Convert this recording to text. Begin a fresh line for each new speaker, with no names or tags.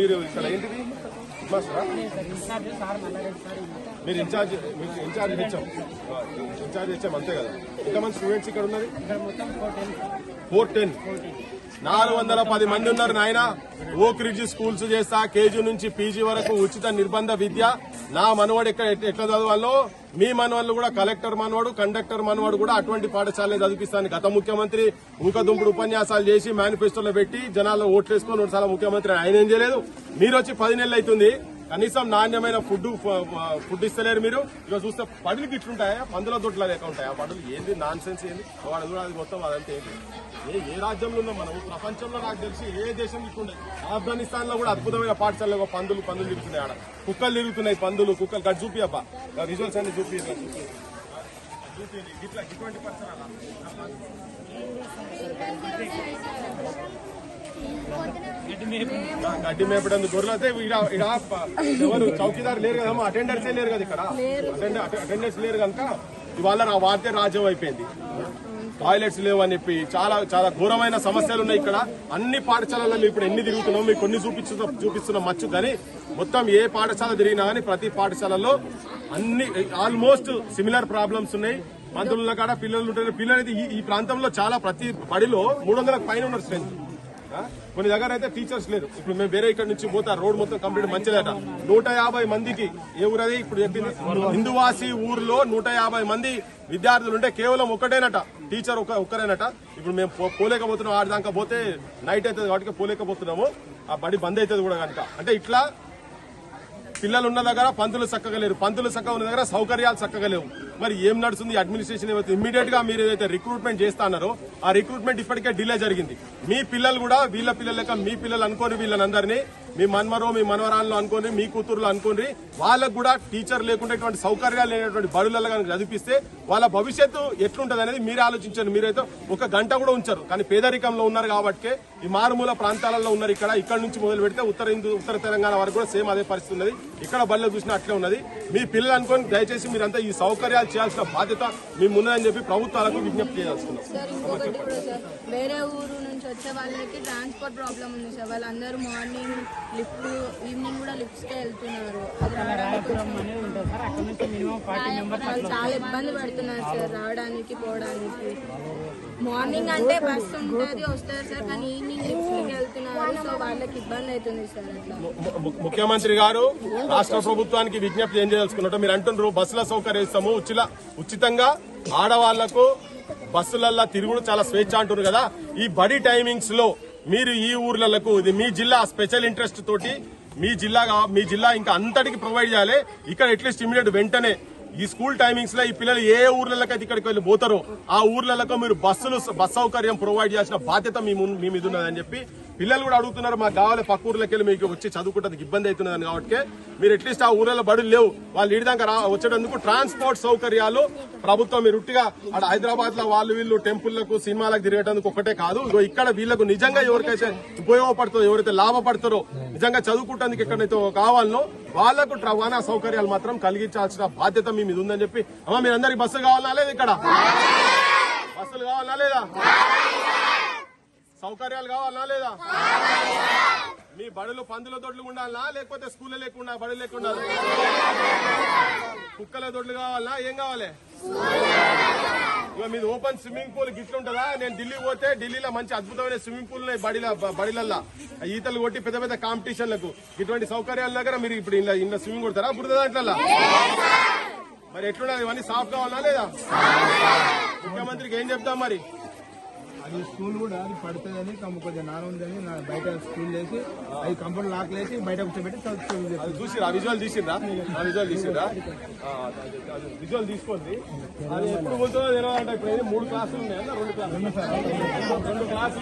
మీరు ఇక్కడ ఏంటిది? మీరు ఇన్ఛార్జ్ మీకు ఇన్ఛార్జ్ ఇచ్చాం ఇన్ఛార్జ్ ఇచ్చాం అంతే కదా. ఎంతమంది స్టూడెంట్స్ ఇక్కడ ఉన్నది? ఫోర్ టెన్ నాలుగు వందల పది మంది ఉన్నారు నాయన. ఓక్ రిడ్జ్ స్కూల్స్ చేస్తా కేజీ నుంచి పీజీ వరకు ఉచిత నిర్బంధ విద్య. నా మనవాడు ఎక్కడ ఎట్లా చదవాలో? మీ మనవాళ్ళు కూడా కలెక్టర్ మనవాడు కండక్టర్ మనవాడు కూడా అటువంటి పాఠశాలనే చదివిస్తాను గత ముఖ్యమంత్రి ఊకదుంపుడు ఉపన్యాసాలు చేసి మేనిఫెస్టోలో పెట్టి జనాల్లో ఓట్లేసుకొని రెండు సార్లు ముఖ్యమంత్రి ఆయన ఏం చేయలేదు. మీరు వచ్చి పది నెలలు అవుతుంది. కనీసం నాణ్యమైన ఫుడ్ ఫుడ్ ఇస్తలేరు మీరు. ఇక చూస్తే పడులు ఇట్లుంటాయా పందుల దొడ్ల ఉంటాయి ఉంటాయా? పడులు ఏంది? నాన్ సెన్స్ ఏంది వాడు కూడా అది మొత్తం అదంతా ఏంటి? ఏ ఏ రాజ్యంలో ఉన్నాం మనం ప్రపంచంలో నాకు తెలిసి ఏ దేశం ఇట్లుండే? ఆఫ్ఘనిస్తాన్లో కూడా అద్భుతమైన పాఠశాలలో పందులు పందులు తిరుగుతున్నాయి ఆడ. కుక్కలు తిరుగుతున్నాయి పందులు కుక్కలు. గట్ చూపి అబ్బా. రిజల్ట్స్ అన్ని చూపి ఇట్లా ఇటువంటి పరిసరాలు గడ్డి మేపడం గొర్రెలు అయితే ఈడ ఎవరు చౌకీదారు లేరు కదమ్మా అటెండర్సే లేరు కదా ఇక్కడ. అటెండర్స్ లేరు కనుక ఇవాళ నా వార్తే రాజ్యం అయిపోయింది. టాయిలెట్స్ లేవు అని చెప్పి చాలా చాలా ఘోరమైన సమస్యలు ఉన్నాయి ఇక్కడ. అన్ని పాఠశాలల్లో ఇప్పుడు ఎన్ని తిరుగుతున్నాం మీకు కొన్ని చూపించు చూపిస్తున్నాం మచ్చు కానీ మొత్తం ఏ పాఠశాల తిరిగినా కానీ ప్రతి పాఠశాలలో అన్ని ఆల్మోస్ట్ సిమిలర్ ప్రాబ్లమ్స్ ఉన్నాయి. మంత్రుల కాడ పిల్లలు ఉంటారు పిల్లలు ఈ- ప్రాంతంలో చాలా ప్రతి బడిలో మూడు వందలకు పైన ఉన్నారు స్ట్రెంత్ కొన్ని దగ్గర అయితే టీచర్స్ లేరు. ఇప్పుడు మేము వేరే ఇక్కడ నుంచి పోతా రోడ్ మొత్తం కంప్లీట్ మంచిదట. నూట యాభై మందికి ఏ ఊరది ఇప్పుడు చెప్పింది. హిందువాసి ఊర్లో నూట యాభై మంది విద్యార్థులు ఉంటే కేవలం ఒకటేనట. టీచర్ ఒక ఒక్కరేనట. ఇప్పుడు మేము పోలేకపోతున్నాం ఆడి దాకా పోతే నైట్ అవుతుంది కాబట్టి పోలేకపోతున్నాము. ఆ బడి బంద్ అవుతుంది కూడా కనుక. అంటే ఇట్లా పిల్లలు ఉన్న దగ్గర పంతులు చక్కగా లేరు. పంతులు చక్కగా ఉన్న దగ్గర సౌకర్యాలు చక్కగా లేవు. మరి ఏం నడుస్తుంది? అడ్మినిస్ట్రేషన్ ఏమైతే ఇమీడియట్గా మీరు ఏదైతే రిక్రూట్మెంట్ చేస్తా అన్నారో ఆ రిక్రూట్మెంట్ ఇప్పటికే డిలే జరిగింది. మీ పిల్లలు కూడా వీళ్ళ పిల్లల లెక్క మీ పిల్లలు అనుకోని వీళ్ళనందరినీ మీ మన్మరో మీ మనవరాలను అనుకోని మీ కూతురులు అనుకోని వాళ్ళకు కూడా టీచర్ లేకుండా ఇటువంటి సౌకర్యాలు లేనటువంటి బడులలో కనుక చదివిస్తే వాళ్ళ భవిష్యత్తు ఎట్లుంటది అనేది మీరు ఆలోచించండి. మీరైతే ఒక గంట కూడా ఉంచరు. కానీ పేదరికంలో ఉన్నారు కాబట్టి ఈ మారుమూల ప్రాంతాలలో ఉన్నారు ఇక్కడ. ఇక్కడ నుంచి మొదలు పెడితే ఉత్తర హిందూ ఉత్తర తెలంగాణ వరకు కూడా సేమ్ అదే పరిస్థితి ఉన్నది. ఇక్కడ బళ్ళు చూసినా అట్లే ఉన్నది. మీ పిల్లలు అనుకోని దయచేసి మీరంతా ఈ సౌకర్యాలు చేయాల్సిన బాధ్యత మీ ముందని చెప్పి ప్రభుత్వాలకు విజ్ఞప్తి చేయాల్సుకున్నాం
వేరే ఊరు నుంచి వచ్చే వాళ్ళకి ట్రాన్స్పోర్ట్ ప్రాబ్లం ఉంది సార్. వాళ్ళందరూ మార్నింగ్ లిఫ్ట్ ఈవినింగ్ కూడా లిఫ్ట్స్కే వెళ్తున్నారు. చాలా ఇబ్బంది పడుతున్నారు సార్ రావడానికి పోవడానికి. మార్నింగ్ అంటే ఉంటుంది వస్తారు సార్ కానీ ఈవినింగ్ లిఫ్ట్స్కి వెళ్తున్నారు సో వాళ్ళకి ఇబ్బంది అవుతుంది సార్
ముఖ్యమంత్రి గారు రాష్ట్ర ప్రభుత్వానికి విజ్ఞప్తి ఏం చేయాల్సుకున్నట్టు మీరు అంటున్నారు. బస్సుల సౌకర్యం ఇస్తాము బస్సుల ఉచితంగా ఆడవాళ్ళకు బస్సులల్లో తిరుగుడు చాలా స్వేచ్ఛ అంటున్నారు కదా. ఈ బడి టైమింగ్స్లో మీరు ఈ ఊర్లకు ఇది మీ జిల్లా స్పెషల్ ఇంట్రెస్ట్ తోటి మీ జిల్లా మీ జిల్లా ఇంకా అంతటికి ప్రొవైడ్ చేయాలి. ఇక్కడ అట్లీస్ట్ ఇమీడియట్ వెంటనే ఈ స్కూల్ టైమింగ్స్లో ఈ పిల్లలు ఏ ఊర్లకి అయితే ఇక్కడికి వెళ్ళి పోతారో ఆ ఊర్లలో మీరు బస్సులు బస్ సౌకర్యం ప్రొవైడ్ చేసిన బాధ్యత మీ మీద ఉన్నదని చెప్పి పిల్లలు కూడా అడుగుతున్నారు మాకు కావాలి పక్క ఊర్లకి వెళ్ళి మీకు వచ్చి చదువుకుంటానికి ఇబ్బంది అవుతున్నదని కాబట్టి మీరు అట్లీస్ట్ ఆ ఊర్లలో బడులు లేవు. వాళ్ళు ఇడిదాకా రా వచ్చేటందుకు ట్రాన్స్పోర్ట్ సౌకర్యాలు ప్రభుత్వం మీరు ఉట్టిగా అక్కడ హైదరాబాద్లో వాళ్ళు వీళ్ళు టెంపుల్లకు సినిమాలకు తిరిగేటందుకు ఒకటే కాదు. ఇగో ఇక్కడ వీళ్ళకు నిజంగా ఎవరికైతే ఉపయోగపడుతుందో ఎవరైతే లాభపడతారో నిజంగా చదువుకుంటానికి ఎక్కడైతే కావాలనో వాళ్ళకు రవాణా సౌకర్యాలు మాత్రం కలిగించాల్సిన బాధ్యత మీ మీద ఉందని చెప్పి అమ్మ మీరందరికి బస్సు కావాలా లేదు ఇక్కడ? బస్సులు కావాలా లేదా? సౌకర్యాలు కావాలా లేదా? మీ బడులు పందుల దొడ్లు ఉండాలా? లేకపోతే స్కూల్ లేకుండా బడి లేకుండా? కుక్కల దొడ్లు కావాలా? ఏం కావాలి? ఇక మీది ఓపెన్ స్విమ్మింగ్ పూల్ గిట్ల ఉంటుందా? నేను ఢిల్లీ పోతే ఢిల్లీలో మంచి అద్భుతమైన స్విమ్మింగ్ పూల్ ఉన్నాయి బడిల బడిలల్లా. ఆ ఈతలు కొట్టి పెద్ద పెద్ద కాంపిటీషన్లకు. ఇటువంటి సౌకర్యాల దగ్గర మీరు ఇప్పుడు ఇలా ఇలా స్విమ్మింగ్ కొడతారా? బురద దాంట్లో మరి ఎట్లున్నది? ఇవన్నీ సాఫ్ కావాలా లేదా? ముఖ్యమంత్రికి ఏం చెప్తాం మరి?
అది స్కూల్ కూడా అది పడుతుందని తమ కొంచెం నాన్న ఉందని నా బయట స్కూల్ వేసి అది కంపౌండ్ లాక్ వేసి బయట కూర్చోబెట్టి చదువుతుంది
అది చూసిరా? విజువల్ తీసిందా? ఆ విజువల్ తీసిందా? విజువల్ తీసుకోండి. అది ఎప్పుడు పోతుందో తెలియదంట ఇప్పుడు మూడు క్లాసులు ఉన్నాయా? రెండు క్లాసులు రెండు క్లాసులు